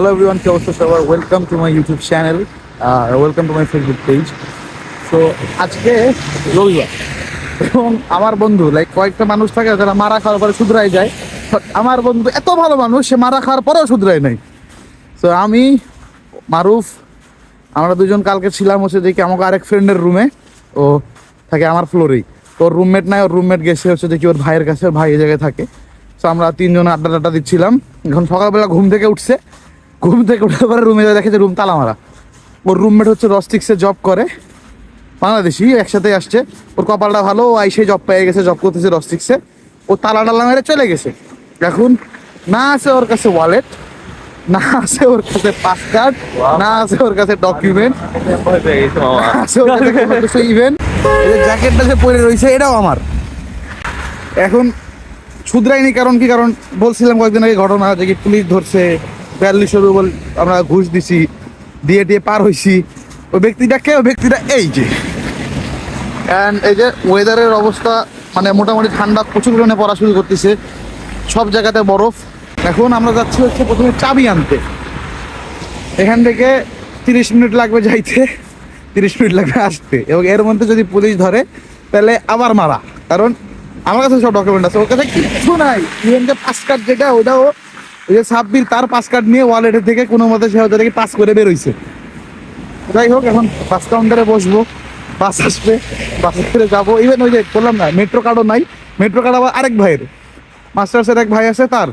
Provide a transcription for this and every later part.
Hello everyone কি অবস্থা সবার welcome to my YouTube channel R welcome to my Facebook page so আজকে রবিবার। এবং আমার বন্ধু লাইক কয়েকটা মানুষ থাকে যারা মারা খাওয়ার পরে শুধরাই যায়। আমার বন্ধু এত ভালো মানুষ, সে মারা খাওয়ার পরেও শুধরায় নাই। তো আমি, মারুফ, আমরা দুজন কালকে ছিলাম হচ্ছে দেখি আমাকে আরেক ফ্রেন্ডের রুমে ও থাকে আমার ফ্লোরেই তো ওর রুমমেট নাই, ওর রুমমেট গেছে হচ্ছে দেখি ওর ভাইয়ের কাছে ভাই এই জায়গায় থাকে। তো আমরা তিনজন আড্ডা টাড্ডা দিচ্ছিলাম। এখন সকালবেলা ঘুম থেকে উঠছে। ঘুম থেকে উঠার পরে রুমে যা দেখে যে রুম তালা মারা। ওর রুমমেট হচ্ছে রস্টিক্সে জব করে। বাংলাদেশি একসাথে আসছে। ওর কপালটা ভালো, ও আইসে জব পেয়ে গেছে জব করতেছে রস্টিক্সে ও তালা টালা মেরে চলে গেছে। এখন না আছে ওর কাছে ওয়ালেট না আছে ওর কাছে পাস কার্ড না আছে ওর কাছে ডকুমেন্ট আছে ওর কাছে ইভেন্ট জ্যাকেটটা যে পরে রয়েছে, এটাও আমার। এখন শুধরাইনি কারণ কি? কারণ বলছিলাম কয়েকদিন আগে ঘটনা যে কি পুলিশ ধরছে বিয়াল্লিশ রুবল আমরা ঘুষ দিছি, দিয়ে দিয়ে পার হইছি। ওই ব্যক্তিটাকে ওই ব্যক্তিটা এই যে। অ্যান্ড এই যে ওয়েদারের অবস্থা মানে মোটামুটি ঠান্ডা প্রচুর পরিমাণে পড়া শুরু করতেছে। সব জায়গাতে বরফ। এখন আমরা যাচ্ছি হচ্ছে প্রথমে চাবি আনতে। এখান থেকে তিরিশ মিনিট লাগবে যাইতে। তিরিশ মিনিট লাগবে আসতে। এবং এর মধ্যে যদি পুলিশ ধরে, তাহলে আবার মারা। কারণ আমার কাছে সব ডকুমেন্ট আছে। ওর কাছে কিচ্ছু নাই। ইভেন যে পাস কার্ড যেটা, ওটাও ওই যে সাব্বির তার পাস কার্ড নিয়ে ওয়ালেটের থেকে কোনো মতে সে ওটা থেকে পাস করে বেরোইছে। যাই হোক, এখন বাস কাউন্টারে বসবো। বাস আসবে বাসে করে যাব। ইভেন ওই যে বললাম না মেট্রো কার্ডও নাই। মেট্রো কার্ড আবার আরেক ভাইয়ের। মাস্টার্সের এক ভাই আছে তার।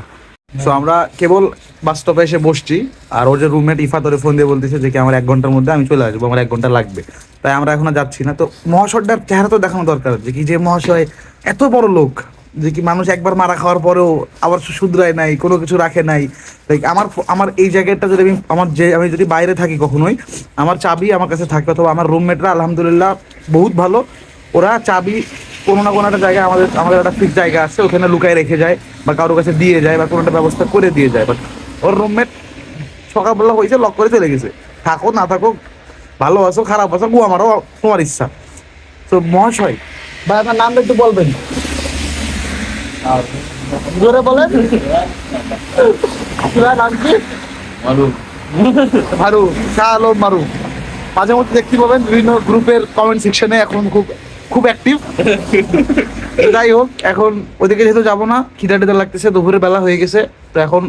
সো আমরা কেবল বাস স্টপে এসে বসছি। আর ওর যে রুমমেট ইফা তোরে ফোন দিয়ে বলতেছে যে, কি আমার এক ঘণ্টার মধ্যে আমি চলে আসব, আমার এক ঘণ্টা লাগবে। তাই আমরা এখনও যাচ্ছি না। তো মহাশয়টার চেহারা তো দেখানো দরকার যে, কি যে মহাশয় এত বড় লোক। যে কি মানুষ একবার মারা খাওয়ার পরেও আবার শুধরায় নাই, কোনো কিছু রাখে নাই। লাইক আমার আমার এই জায়গাটা যদি আমি আমার যে আমি যদি বাইরে থাকি কখনোই, আমার চাবি আমার কাছে থাকে অথবা আমার রুমমেটরা আলহামদুলিল্লাহ বহুত ভালো। ওরা চাবি কোনো না কোনো একটা জায়গায় আমাদের আমাদের একটা ফিক্স জায়গা আছে, ওখানে লুকায় রেখে যায় বা কারোর কাছে দিয়ে যায় বা কোনো একটা ব্যবস্থা করে দিয়ে যায়। বাট ওর রুমমেট সকালবেলা হয়েছে লক করে চলে গেছে। থাকো, না থাকো, ভালো আছো, খারাপ আছো গু আমারও তোমার ইচ্ছা। তো মহাশয়, ভাই, আপনার নামটা একটু বলবেন। জোরে বলেন। আপনার নাম কি? মারু। শাহ আলম মারু। মাঝে মধ্যে দেখতে পাবেন বিভিন্ন গ্রুপের কমেন্ট সেকশনে এখন খুব খুব অ্যাক্টিভ যাই হোক এখন ওদিকে যেহেতু যাব না খিদা টিদা লাগতেছে দুপুরের বেলা হয়ে গেছে তো এখন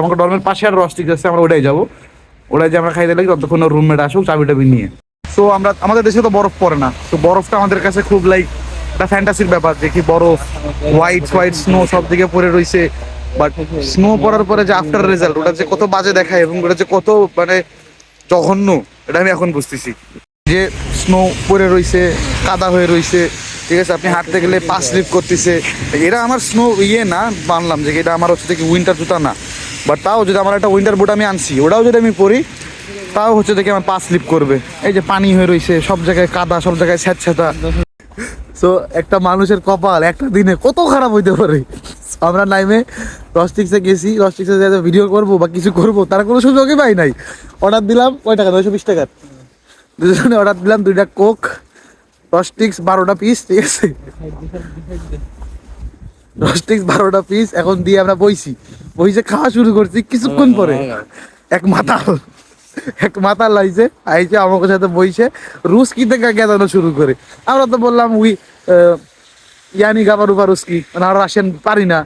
আমাকে ডরমের পাশে আর রস্টিক আছে আমরা ওটাই যাব। ওটাই যে আমরা খাইতে লাগি ততক্ষণ রুমমেট আসুক চাবি টাবি নিয়ে। সো আমরা আমাদের দেশে তো বরফ পড়ে না। তো বরফটা আমাদের কাছে খুব লাইক একটা ফ্যান্টাসির ব্যাপার, দেখি বরফ হোয়াইট হোয়াইট স্নো সব দিকে পড়ে রয়েছে বাট স্নো পড়ার পরে যে আফটার রেজাল্ট ওটা যে কত বাজে দেখায় এবং ওটা যে কত মানে জঘন্য, এটা আমি এখন বুঝতেছি। যে স্নো পরে রইছে, কাদা হয়ে রইছে, ঠিক আছে, আপনি হাঁটতে গেলে পা স্লিপ করতেছে। এটা আমার স্নো ইয়ে না, মানলাম যে এটা আমার হচ্ছে কি উইন্টার জুতা না। বাট তাও যদি আমার একটা উইন্টার বুট আমি আনছি, ওটাও যদি আমি পরি, তাও হচ্ছে দেখি আমার পা স্লিপ করবে। এই যে পানি হয়ে রইছে, সব জায়গায় কাদা, সব জায়গায় স্যাঁতস্যাঁতা। সো একটা মানুষের কপাল একটা দিনে কত খারাপ হইতে পারে? আমরা নাইমে রস্টিক্সে গেছি রস্টিক্সে যে ভিডিও করব বা কিছু করব তার কোনো সুযোগই পাই নাই। অর্ডার দিলাম কয় টাকা? নয়শো বিশ টাকার। দুজনে অর্ডার দিলাম দুইটা কোক রস্টিক্স বারোটা পিস ঠিক আছে? রস্টিক্স বারোটা পিস এখন দিয়ে আমরা বইছি। বইছে খাওয়া শুরু করছি কিছুক্ষণ পরে। এক মাতাল এক মাতাল লাইছে আইছে আমাকে সাথে বইছে। রুস কি থেকে গেদানো শুরু করে। আমরা তো বললাম উই ইয়ানি গাবারু পারুস্কি মানে আমরা রাশিয়ান পারি না।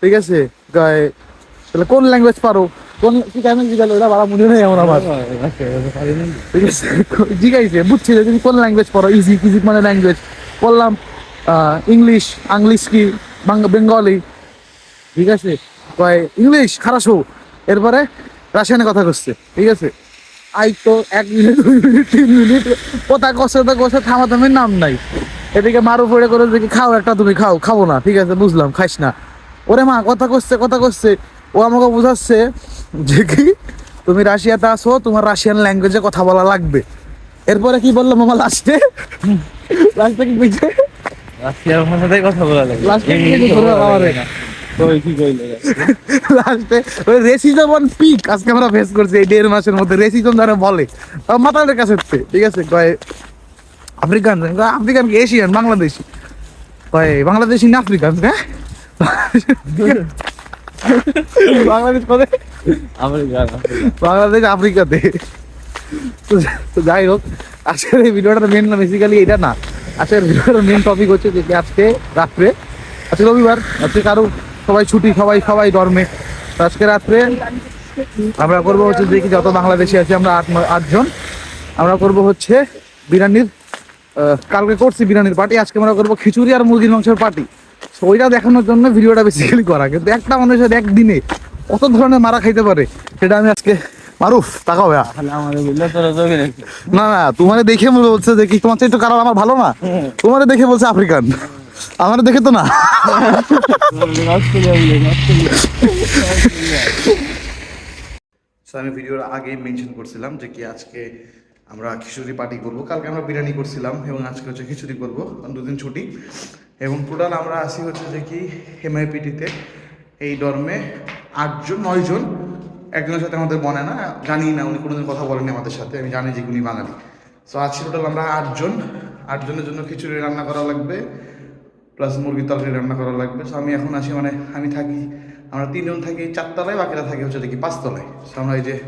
ঠিক আছে? তাহলে কোন ল্যাঙ্গুয়েজ পারো? কোন কি কেমন জিজ্ঞাসা ওটা ভাড়া মনে নেই আমার। আমার ঠিক আছে? জিজ্ঞাইছে বুঝছি যে তুমি কোন ল্যাঙ্গুয়েজ পড়ো ইজি ইজি মানে ল্যাঙ্গুয়েজ বললাম ইংলিশ আংলিশ কি বেঙ্গলি ঠিক আছে? কয় ইংলিশ খারাসো। এরপরে রাশিয়ানে কথা করছে। ঠিক আছে? আই তো এক মিনিট দুই মিনিট তিন মিনিট কথা কষে তো কষে থামা থামির নাম নাই। এদিকে মারু পড়ে করে দেখি খাও একটা তুমি খাও খাব না ঠিক আছে বুঝলাম খাইস না। ওরে মা কথা করছে কথা করছে ও আমাকে বুঝাচ্ছে যে কি তুমি রাশিয়াতে আসো তোমার রাশিয়ান ল্যাঙ্গুয়েজে কথা বলা লাগবে। এরপরে কি বললাম আমার লাস্টে লাস্টে কি বুঝছে রাশিয়ার ভাষাতেই কথা বলা লাগে লাস্টে কি কিছু ধরে খাওয়ারে ওই কি কইলে? লাস্টে ওই রেসিজম অন পিক আজকে আমরা ফেস করছি এই দেড় মাসের মধ্যে রেসিজম যারা বলে। মাতালের কাছে ঠিক আছে কয় আফ্রিকান আফ্রিকান কি এশিয়ান বাংলাদেশি? কয় বাংলাদেশি না আফ্রিকান? হ্যাঁ? বাংলাদেশ করে আমেরিকান বাংলাদেশ আফ্রিকাতে। তো যাই হোক আজকের এই ভিডিওটা মেন না বেসিক্যালি এটা না। আজকের ভিডিওটার মেন টপিক হচ্ছে যে আজকে রাত্রে আজকে রবিবার আজকে কারও সবাই ছুটি সবাই সবাই ডরমে তো আজকে রাত্রে আমরা করব হচ্ছে দেখি যত বাংলাদেশি আছে আমরা আট আটজন। আমরা করব হচ্ছে বিরিয়ানির কালকে করছি বিরিয়ানির পার্টি আজকে আমরা করব খিচুড়ি আর মুরগির মাংসের পার্টি তো ওইটা দেখানোর জন্য ভিডিওটা বেসিক্যালি করা। কিন্তু একটা মানুষের একদিনে কত ধরনের মারা খাইতে পারে সেটা আমি আজকে মারুফ তাকাও ভাইয়া। না না তোমার দেখে মনে বলছে যে কি তোমার চাইতে কারণ আমার ভালো না? তোমার দেখে বলছে আফ্রিকান। আমার দেখে তো না। সো আমি ভিডিওর আগেই মেনশন করছিলাম যে কি আজকে আমরা খিচুড়ি পার্টি করব। কালকে আমরা বিরিয়ানি করছিলাম এবং আজকে হচ্ছে খিচুড়ি করব। দুদিন ছুটি। এবং টোটাল আমরা আসি হচ্ছে যে কি এমআইপিটিতে এই ডর্মে আটজন, নয়জন। একজনের সাথে আমাদের মনে না জানি না, উনি কোনোদিন কথা বলেনি আমাদের সাথে। আমি জানি যে উনি বাঙালি। সো আজকে টোটাল আমরা আটজন। আটজনের জন্য খিচুড়ি রান্না করা লাগবে। প্লাস মুরগির তরকারি রান্না করা লাগবে। সো আমি এখন আসি মানে আমি থাকি, আমরা তিনজন থাকি চারতলায়, বাকিরা থাকে হচ্ছে দেখি পাঁচতলায়। সো আমরা এই যে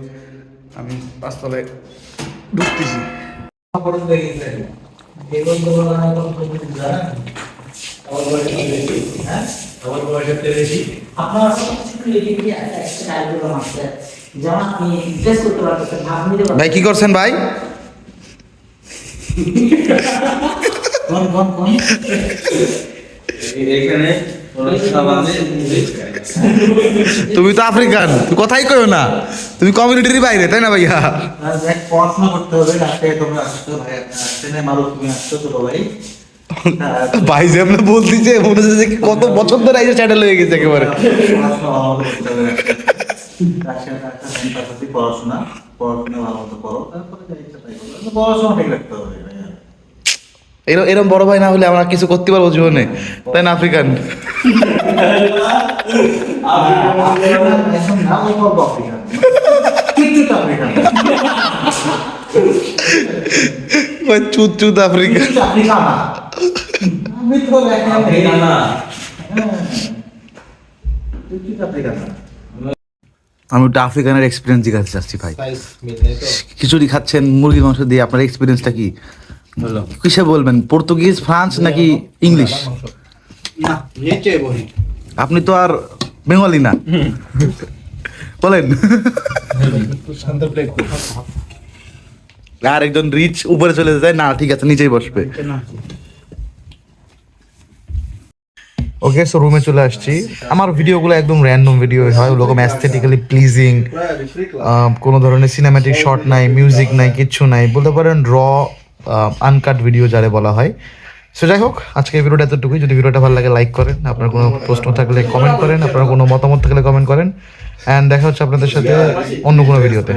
আমি পাঁচতলায় ঢুকতেছি। ভাই কি করছেন ভাই? কোন কোন কোন? এখানে তুমি তো আফ্রিকান তুমি কথাই কইও না। তুমি কমিউনিটির বাইরে তাই না ভাইয়া? পড়াশোনা করতে হবে তোমরা আসছো ভাই তুমি আসছো তো ভাই ভাই যে আমরা বলতেছে মনে হচ্ছে যে কত বছর ধরে এই চ্যানেল হয়ে গেছে একেবারে। পড়াশোনা পড়াশোনা ভালো মতো করো তারপরে পড়াশোনা ঠিক রাখতে হবে এরম বড় ভাই না হলে আমরা কিছু করতে পারব জীবনে। তাই না আফ্রিকান? চুত আফ্রিকা আমি ওটা আফ্রিকানের এক্সপিরিয়েন্স জিজ্ঞাসা চাচ্ছি ভাই। খিচুড়ি খাচ্ছেন মুরগির মাংস দিয়ে আপনার এক্সপিরিয়েন্সটা কি? কিসে বলবেন? পর্তুগিজ ফ্রান্স নাকি ইংলিশ? আপনি তো আর বেঙ্গলি না। বলেন। আর একজন রিচ উপরে চলে যায়। না ঠিক আছে নিচেই বসবে। ওকে সো রুমে চলে আসছি। আমার ভিডিওগুলো একদম র্যান্ডম ভিডিও হয়। ওরকম অ্যাস্থেটিক্যালি প্লিজিং কোনো ধরনের সিনেম্যাটিক শট নাই মিউজিক নাই কিচ্ছু নাই। বলতে পারেন র আনকাট ভিডিও যারে বলা হয়। সো যাই হোক আজকে ভিডিওটা এতটুকুই। যদি ভিডিওটা ভালো লাগে লাইক করেন। আপনার কোনো প্রশ্ন থাকলে কমেন্ট করেন। আপনার কোনো মতামত থাকলে কমেন্ট করেন। অ্যান্ড দেখা হচ্ছে আপনাদের সাথে অন্য কোনো ভিডিওতে